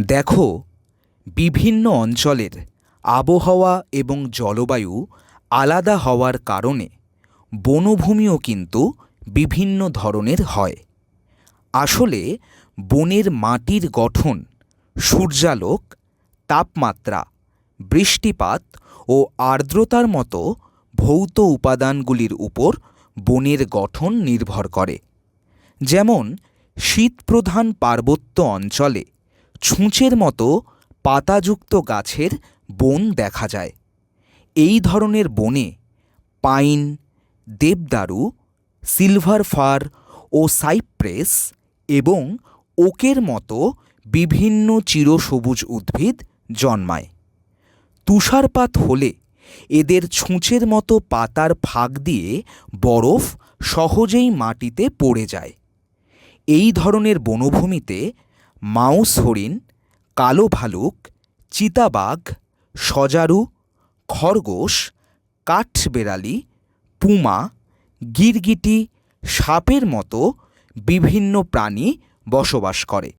দেখো, বিভিন্ন অঞ্চলের আবহাওয়া এবং জলবায়ু আলাদা হওয়ার কারণে বনভূমিও কিন্তু বিভিন্ন ধরনের হয়। আসলে, বনের মাটির গঠন, সূর্যালোক, তাপমাত্রা, বৃষ্টিপাত ও আর্দ্রতার মতো ভৌত উপাদানগুলির উপর বনের গঠন নির্ভর করে। যেমন, শীতপ্রধান পার্বত্য অঞ্চলে ছুঁচের মতো পাতাযুক্ত গাছের বন দেখা যায়। এই ধরনের বনে পাইন, দেবদারু, সিলভার ফার ও সাইপ্রেস এবং ওকের মতো বিভিন্ন চিরসবুজ উদ্ভিদ জন্মায়। তুষারপাত হলে এদের ছুঁচের মতো পাতার ফাঁক দিয়ে বরফ সহজেই মাটিতে পড়ে যায়। এই ধরনের বনভূমিতে মাউস হরিণ, কালো ভালুক, চিতাবাঘ, সজারু, খরগোশ, কাঠবেড়ালি, পুমা, গিরগিটি, সাপের মতো বিভিন্ন প্রাণী বসবাস করে।